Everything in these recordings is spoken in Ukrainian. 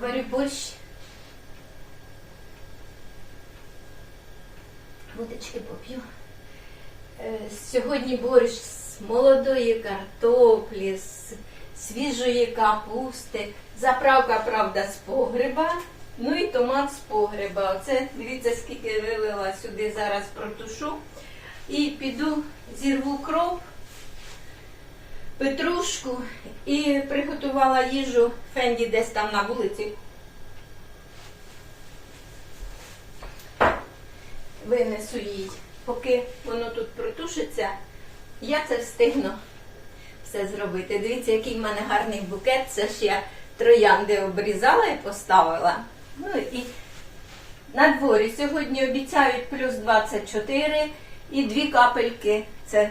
Варю борщ. Водички поп'ю. Е, Сьогодні борщ з молодої картоплі, з свіжої капусти. Заправка, правда, з погреба. Ну і томат з погреба. Оце дивіться, скільки вилила сюди зараз протушу. І піду зірву кроп, петрушку і приготувала їжу Фенді десь там на вулиці. Винесу їй. Поки воно тут протушиться, я це встигну все зробити. Дивіться, який в мене гарний букет. Це ж я троянди обрізала і поставила. Ну і на дворі сьогодні обіцяють плюс 24 і дві капельки. Це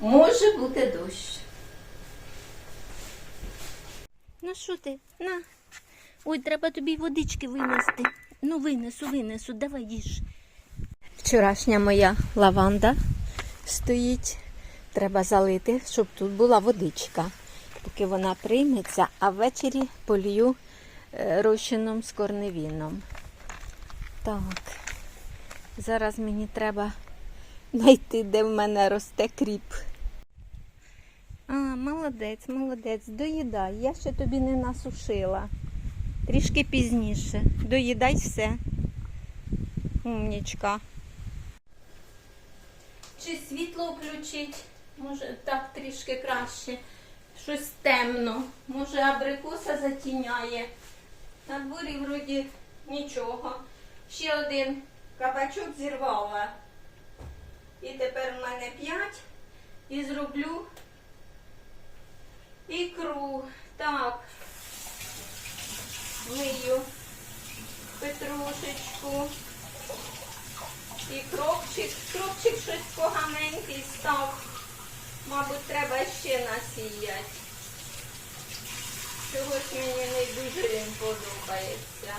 може бути дощ. Ну що ти? На. Ой, треба тобі водички винести. Ну, винесу, винесу, давай їж. Вчорашня моя лаванда стоїть. Треба залити, щоб тут була водичка, поки вона прийметься, а ввечері полью е, розчином з корневіном. Так, зараз мені треба знайти, де в мене росте кріп. А, молодець, молодець, доїдай. Я ще тобі не насушила. Трішки пізніше. Доїдай все. Умнічка. Чи світло включить? Може так трішки краще. Щось темно. Може абрикоса затіняє. На дворі вроді нічого. Ще один кабачок зірвала. І тепер в мене п'ять. І зроблю ікру. Так. Мию петрушечку. І кропчик, кропчик щось поганенький став. Мабуть, треба ще насіяти. Чогось мені не дуже він подобається.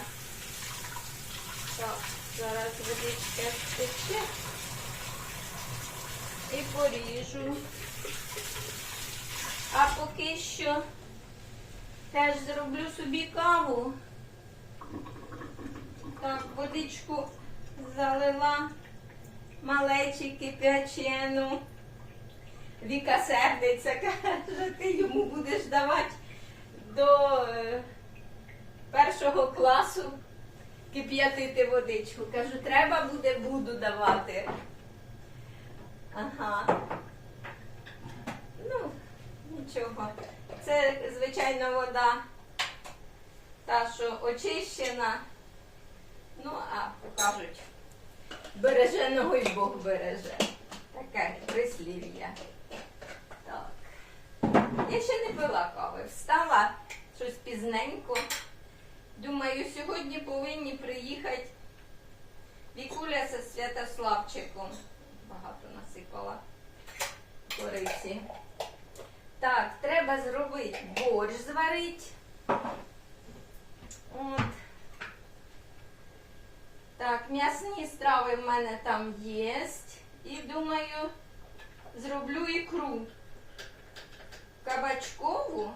Так, зараз водичка стече і поріжу. А поки що теж зроблю собі каву. Так, водичку залила малечі кип'ячену. Віка сердиться, каже, ти йому будеш давати до е, першого класу кип'ятити водичку. Кажу, треба буде, буду давати. Ага. Нічого. Це, звичайно, вода та, що очищена. Ну, а кажуть, береженого й Бог береже. Таке прислів'я. Так. Я ще не пила кави. Встала щось пізненько. Думаю, сьогодні повинні приїхати Вікуля зі Святославчиком. Багато насипала кориці. Так, треба зробити борщ зварити. От. Так, м'ясні страви в мене там є. І думаю, зроблю ікру кабачкову.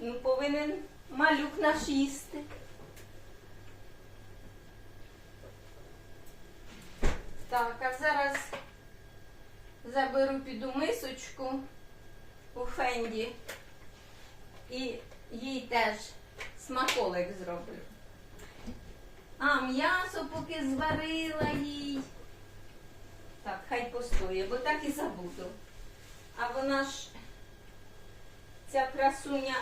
Ну, повинен малюк наш їсти. Так, заберу піду мисочку у Фенді і їй теж смаколик зроблю. А, м'ясо поки зварила їй. Так, хай постоє, бо так і забуду. А вона ж ця красуня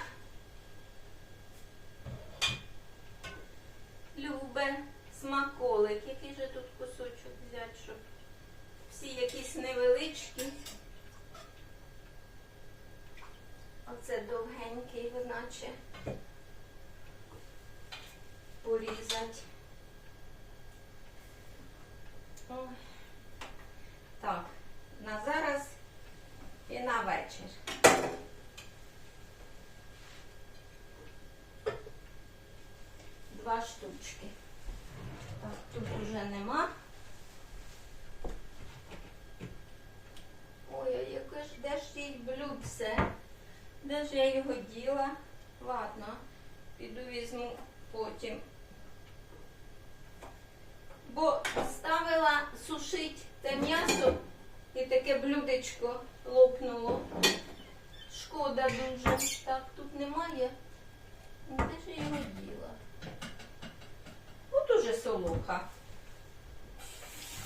любе смаколик. Який же тут кусочок взяти, щоб всі якісь невеличкі. Оце довгенький, наче порізати. Ой. Так, на зараз і на вечір. Два штучки. Так, тут уже нема. Яке ж де ж їй блюдце? Де ж я його діла? ладно, піду візьму потім. Бо ставила сушить те м'ясо і таке блюдечко лопнуло. Шкода дуже. Так, тут немає. Ну, Де ж я його діла? Ну, дуже солоха.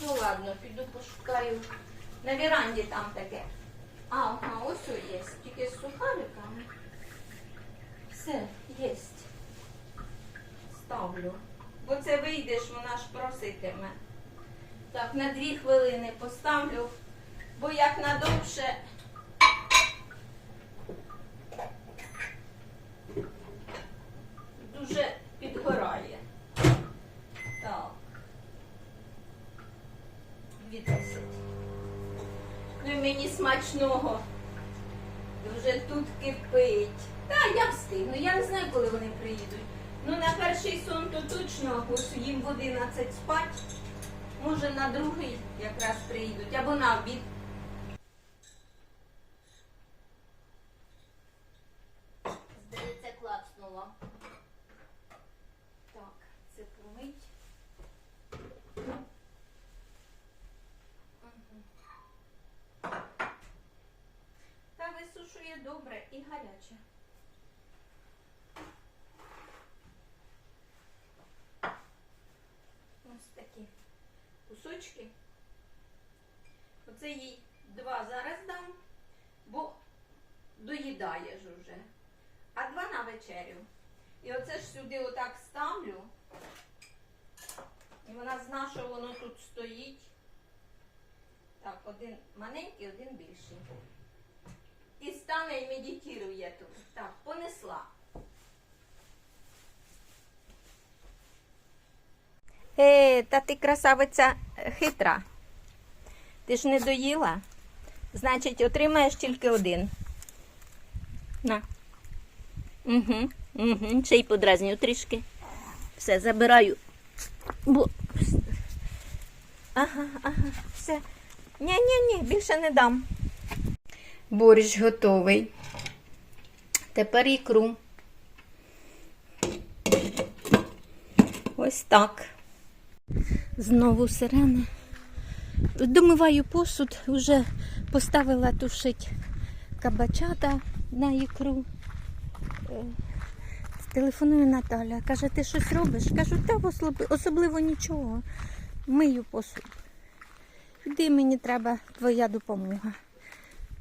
Ну ладно, піду пошукаю. На віранді там таке. А, ага, ось у є. Тільки з сухариками. Все, єсть. Ставлю. Бо це вийдеш, вона ж проситиме. Так, на дві хвилини поставлю, бо як надовше. Дуже підгорає. Так. Дві десять. Ну і мені смачного. Вже тут кипить. Та я встигну. Я не знаю, коли вони приїдуть. Ну на перший сон то точно, їм в 11 спать. Може на другий якраз приїдуть, або на обід. Здається, клацнуло. Так, це помить. Мгм. Та висушує добре і гаряче. Ось такі кусочки. Оце їй два зараз дам, бо доїдаєш уже. А два на вечерю. І оце ж сюди отак ставлю. І вона зна, що воно тут стоїть. Так, один маленький, один більший. І стане і медитує тут. Так, понесла. Е, та ти красавиця хитра. Ти ж не доїла. Значить, отримаєш тільки один. На. Угу, угу. Ще й подразню трішки. Все, забираю. Бо... Ага, ага, все. Ні-ні-ні, більше не дам. Борщ готовий. Тепер ікру. Ось так. Знову сирена. Домиваю посуд, вже поставила тушить кабачата на ікру. Е, Телефонує Наталя, каже, ти щось робиш? Кажу, та особливо нічого. Мию посуд. Іди, мені треба твоя допомога.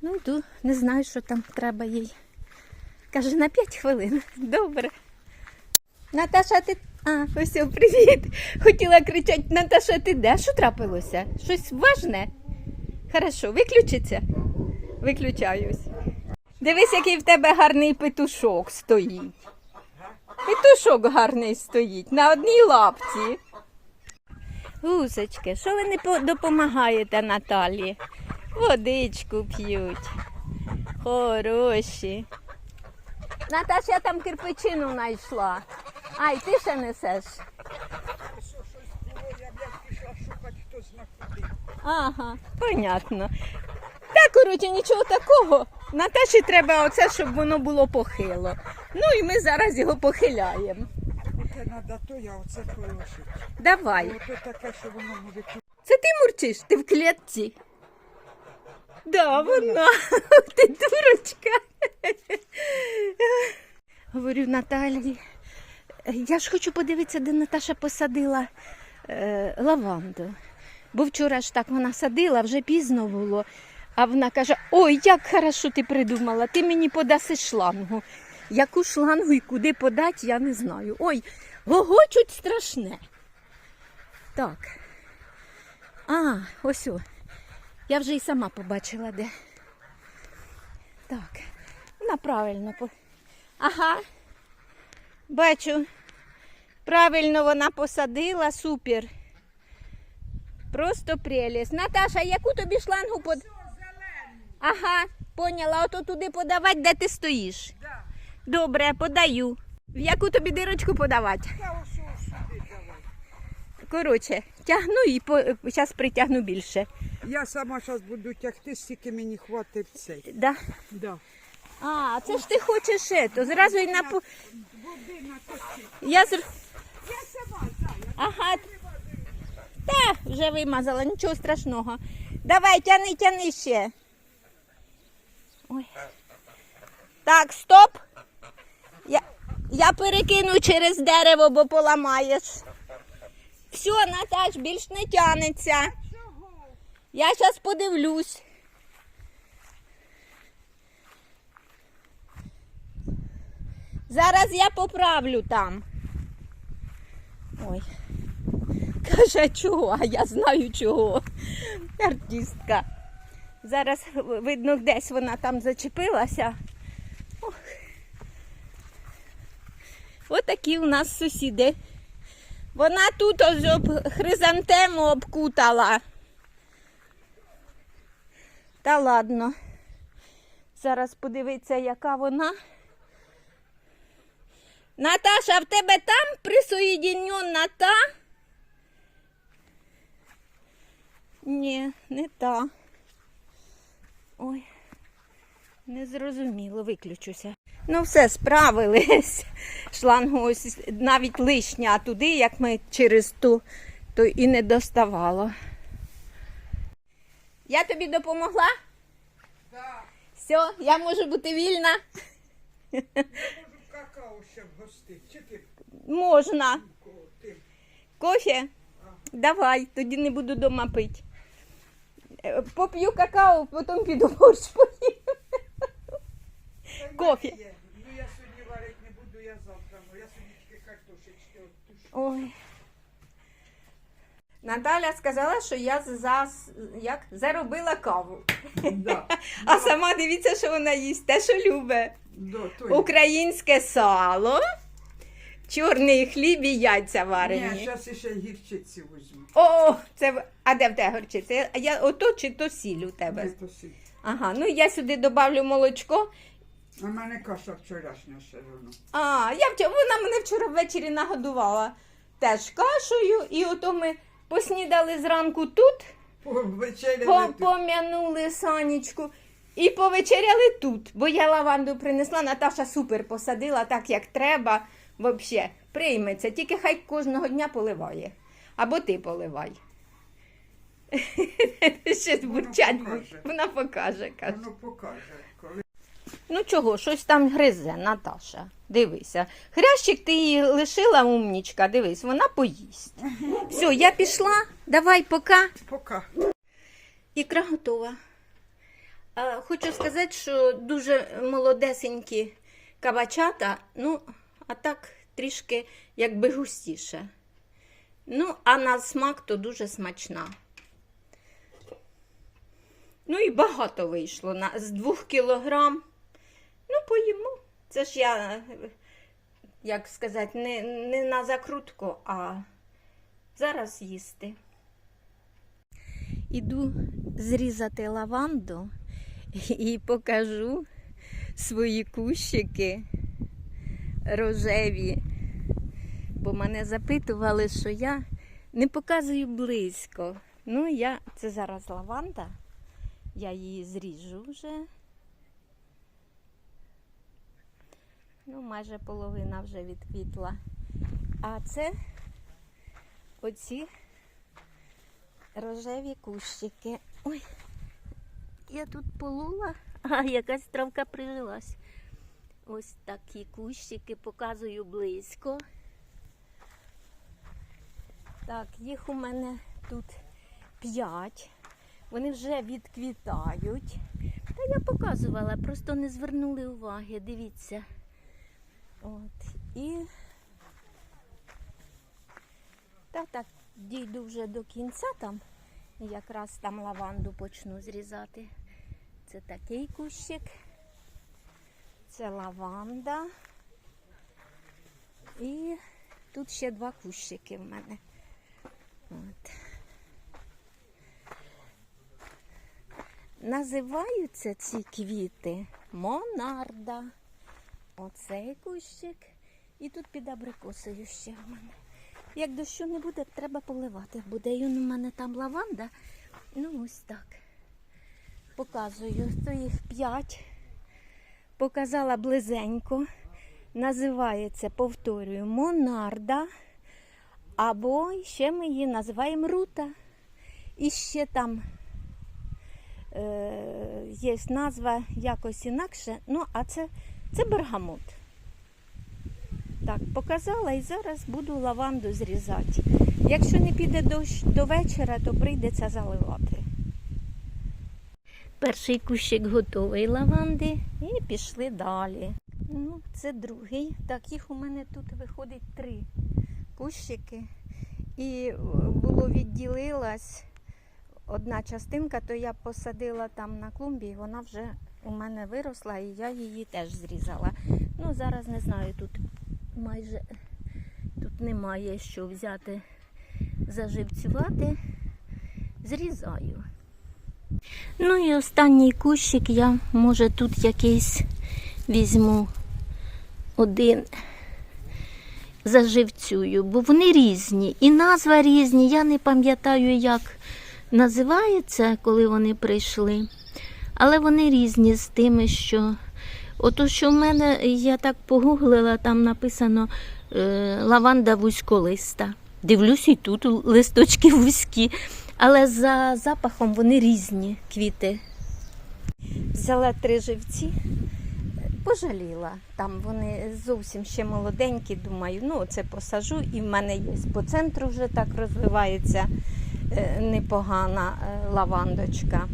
Ну, йду, не знаю, що там треба їй. Каже, на 5 хвилин. Добре. Наташа, ти. А, ось, привіт. Хотіла кричати, Наташа, ти де? Що трапилося? Щось важне? Хорошо, виключиться. Виключаюсь. Дивись, який в тебе гарний петушок стоїть. Петушок гарний стоїть на одній лапці. Гусочки, що ви не по- допомагаєте Наталі? Водичку п'ють. Хороші. Наташа, я там кирпичину знайшла. Ай, ти ще несеш. Ага, понятно. Та, коротше, нічого такого. Наташі треба оце, щоб воно було похило. Ну і ми зараз його похиляємо. Оце треба то, я оце положити. Давай. Це ти мурчиш? Ти в клітці? Да, вона. Ти дурочка. Говорю Наталі. Я ж хочу подивитися, де Наташа посадила е, лаванду. Бо вчора ж так вона садила, вже пізно було. А вона каже: Ой, як хорошо ти придумала, ти мені подаси шлангу. Яку шлангу і куди подати, я не знаю. Ой, гогочуть страшне. Так. А, ось о. Я вже і сама побачила, де. Так. Вона правильно. Ага. Бачу. Правильно вона посадила, супер. Просто прелість. Наташа, яку тобі шлангу под. Ага, поняла, ото туди подавати, де ти стоїш. Добре, подаю. В яку тобі дирочку подавати? Та ось ось сюди давай. Коротше, тягну і по... зараз притягну більше. Я сама зараз буду тягти, стільки мені хватить цей. Да? Да. А, це ж ти хочеш ще, то зразу і на по- Води наточити. Я зр... Я сама, зая. Ага. Та, вже вимазала, нічого страшного. Давай, тяни, тяни ще. Ой. Так, стоп. Я, я перекину через дерево, бо поламаєш. Все, Наташ, більш не тянеться. Я зараз подивлюсь. Зараз я поправлю там. Ой. Каже, чого, а я знаю чого. Артистка. Зараз видно, десь вона там зачепилася. Ох. Отакі у нас сусіди. Вона тут ось об хризантему обкутала. Та ладно. Зараз подивиться, яка вона. Наташа, в тебе там присоєдінена та? Ні, не та. Ой, не зрозуміло, виключуся. Ну, все, справились. Шлангу ось навіть лишня туди, як ми через ту, то і не доставало. Я тобі допомогла? Так. Все, я можу бути вільна? Я Можу какао ще вгостити. Ти Можна. ти? Кофе? Давай, тоді не буду дома пити. Е, Поп'ю какао, потім піду борщ поїм. Кофе. мене є. Ну я сьогодні варити не буду, я завтра. Ну я сьогодні тільки картошечки оттушу. Ой. Наталя сказала, що я за, як, заробила каву. Да. А сама дивіться, що вона їсть, те, що любить. Да, то Українське сало, чорний хліб і яйця Ні, варені. зараз ще гірчиці візьму. О, це а де в тебе горчиця? Я ото чи то сіль у тебе? Де то сіль? Ага, ну я сюди добавлю молочко. А мене каша вчорашня ще воно. А, я вчора, вона мене вчора ввечері нагодувала теж кашею, і ото ми поснідали зранку тут, По вечері по, пом'янули санічку і повечеряли тут, бо я лаванду принесла, Наташа супер посадила так, як треба. Взагалі, прийметься, тільки хай кожного дня поливає. Або ти поливай. Ще бурчать покаже. Вона покаже, каже. Воно покаже, Ну чого, щось там гризе, Наташа. Дивися. Хрящик ти її лишила, умнічка, дивись, вона поїсть. Все, я пішла, давай, пока. пока. Ікра готова. А, хочу сказати, що дуже молодесенькі кабачата, ну, а так трішки якби густіше. Ну, а на смак то дуже смачна. Ну і багато вийшло на, з двох кілограм. Ну, поїмо. Це ж я, як сказати, не, не на закрутку, а зараз їсти. Іду зрізати лаванду і покажу свої кущики рожеві. Бо мене запитували, що я не показую близько. Ну, я, це зараз лаванда. Я її зріжу вже. Ну, майже половина вже відквітла. А це оці рожеві кущики. Ой, я тут полула, а якась травка прижилась. Ось такі кущики показую близько. Так, їх у мене тут п'ять. Вони вже відквітають. Та я показувала, просто не звернули уваги. Дивіться. От. І та так дійду вже до кінця там. Якраз там лаванду почну зрізати. Це такий кущик. Це лаванда. І тут ще два кущики в мене. От. Називаються ці квіти Монарда. Оцей кущик. І тут під абрикосою ще в мене. Як дощу не буде, треба поливати. Буде і у мене там лаванда. Ну, ось так. Показую. То їх п'ять. показала близенько. Називається, повторюю, Монарда. Або ще ми її називаємо Рута. І ще там е, є назва якось інакше. Ну, а це, це бергамот. Так, показала і зараз буду лаванду зрізати. Якщо не піде дощ до вечора, то прийдеться заливати. Перший кущик готовий лаванди і пішли далі. Ну, це другий. Так, їх у мене тут виходить три кущики. І було відділилась одна частинка, то я посадила там на клумбі, і вона вже у мене виросла, і я її теж зрізала. Ну, зараз не знаю, тут майже тут немає що взяти, заживцювати. Зрізаю. Ну і останній кущик я, може, тут якийсь візьму один заживцюю, бо вони різні. І назва різні. Я не пам'ятаю, як називається, коли вони прийшли. Але вони різні з тими, що. Ото, що в мене, я так погуглила, там написано е, лаванда вузьколиста. Дивлюсь, і тут листочки вузькі. Але за запахом вони різні квіти. Взяла три живці, пожаліла. Там вони зовсім ще молоденькі, думаю, ну це посажу, і в мене є по центру вже так розвивається е, непогана е, лавандочка.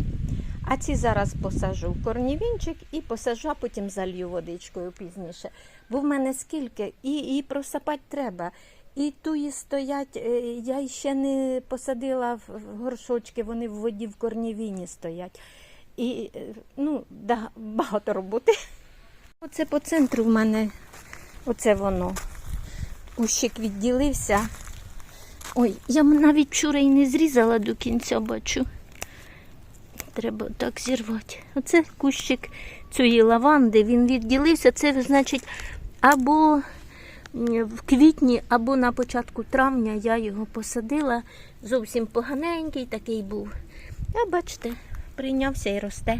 А ці зараз посажу в корнівінчик і посажу, а потім залью водичкою пізніше. Бо в мене скільки, і, і просапати треба. І туї стоять, е, я ще не посадила в горшочки, вони в воді в корнівіні стоять. І е, ну, да, багато роботи. Оце по центру в мене, оце воно. Кущик відділився. Ой, я навіть вчора і не зрізала до кінця, бачу. Треба так зірвати. Оце кущик цієї лаванди, він відділився. Це значить або в квітні, або на початку травня я його посадила. Зовсім поганенький такий був. А бачите, прийнявся і росте.